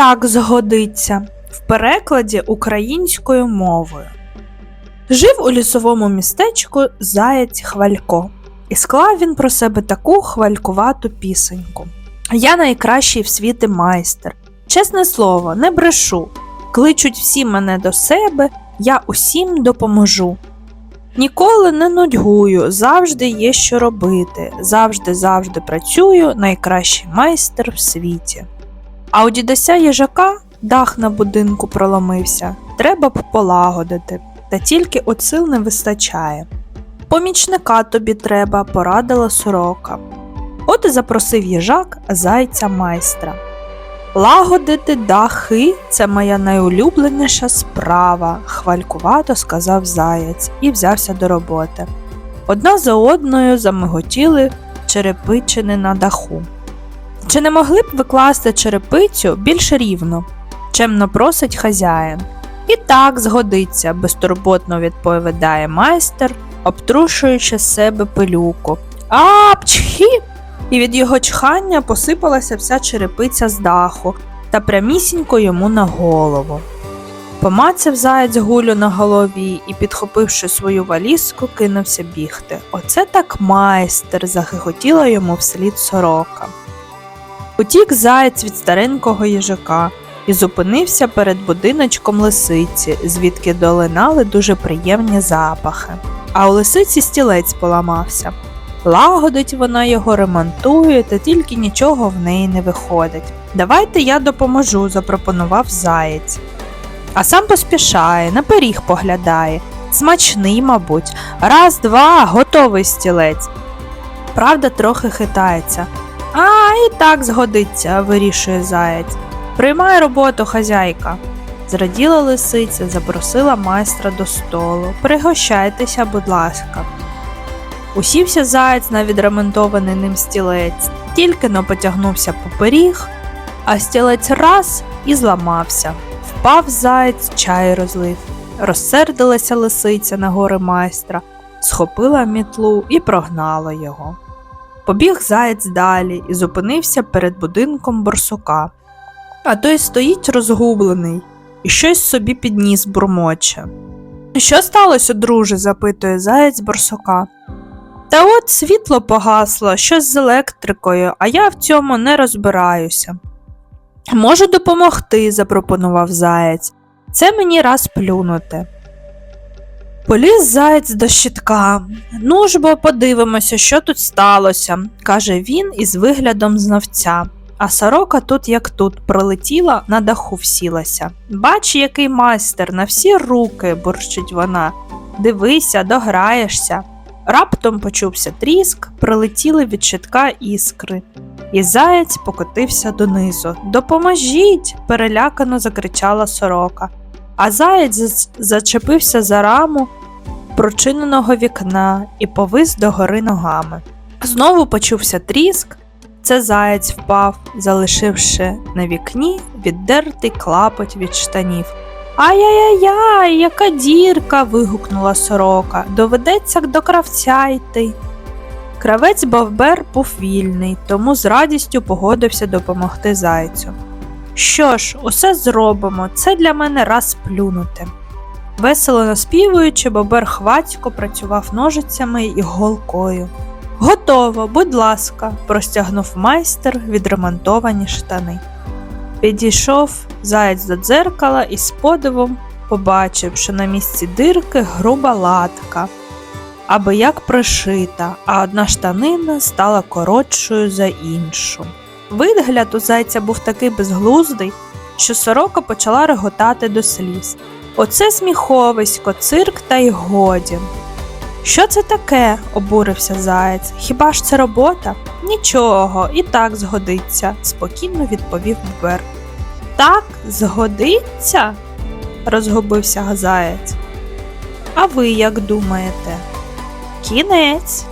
так згодиться в перекладі українською мовою. Жив у лісовому містечку заєць Хвалько, і склав він про себе таку хвалькувату пісеньку. Я найкращий в світі майстер. Чесне слово, не брешу. Кличуть всі мене до себе, я усім допоможу. Ніколи не нудьгую, завжди є що робити, завжди завжди працюю, найкращий майстер в світі. А у дідуся їжака дах на будинку проломився, треба б полагодити, та тільки от сил не вистачає. Помічника тобі треба, порадила сорока. От і запросив їжак зайця майстра. Лагодити дахи це моя найулюбленіша справа, хвалькувато сказав заєць і взявся до роботи. Одна за одною замиготіли черепичини на даху. Чи не могли б викласти черепицю більш рівно? Чемно просить хазяїн. І так згодиться, безтурботно відповідає майстер, обтрушуючи себе пилюку. А, пчхі! І від його чхання посипалася вся черепиця з даху та прямісінько йому на голову. Помацав заєць гулю на голові і, підхопивши свою валізку, кинувся бігти. Оце так майстер, загиготіла йому вслід сорока. Утік заєць від старенького їжака і зупинився перед будиночком лисиці, звідки долинали дуже приємні запахи. А у лисиці стілець поламався. Лагодить вона його, ремонтує, та тільки нічого в неї не виходить. Давайте я допоможу, запропонував заєць. А сам поспішає, на пиріг поглядає. Смачний, мабуть. Раз, два, готовий стілець. Правда, трохи хитається. А, і так згодиться, вирішує заєць. Приймай роботу, хазяйка. Зраділа лисиця, запросила майстра до столу. Пригощайтеся, будь ласка. Усівся заєць на відремонтований ним стілець, тільки но потягнувся по пиріг, а стілець раз і зламався. Впав заєць, чай розлив. Розсердилася лисиця на гори майстра, схопила мітлу і прогнала його. Побіг заєць далі і зупинився перед будинком борсука. А той стоїть розгублений і щось собі підніс бурмоче. Що сталося, друже? запитує заєць борсука. Та от світло погасло, щось з електрикою, а я в цьому не розбираюся. Можу допомогти, запропонував заєць. Це мені раз плюнути. Поліз заєць до щитка. Ну ж бо подивимося, що тут сталося, каже він із виглядом знавця. А сорока тут як тут пролетіла, на даху всілася. Бач, який майстер, на всі руки, бурчить вона. Дивися, дограєшся. Раптом почувся тріск, прилетіли від щитка іскри, і заєць покотився донизу. Допоможіть! перелякано закричала сорока. А заєць зачепився за раму прочиненого вікна і повис догори ногами. Знову почувся тріск. Це заєць впав, залишивши на вікні віддертий клапоть від штанів. Ай-яй-яй, яка дірка. вигукнула сорока. Доведеться до кравця йти. Кравець Бавбер був вільний, тому з радістю погодився допомогти зайцю. Що ж, усе зробимо, це для мене раз плюнути. Весело наспівуючи, Бобер хвацько працював ножицями і голкою. Готово, будь ласка, простягнув майстер відремонтовані штани. Підійшов заєць до дзеркала і з подивом побачив, що на місці дирки груба латка, аби як пришита, а одна штанина стала коротшою за іншу. Вигляд у зайця був такий безглуздий, що сорока почала реготати до сліз. Оце сміховисько, цирк та й годі. Що це таке? обурився заєць. Хіба ж це робота? Нічого, і так згодиться, спокійно відповів Бобер. Так, згодиться? розгубився заєць. А ви як думаєте? Кінець.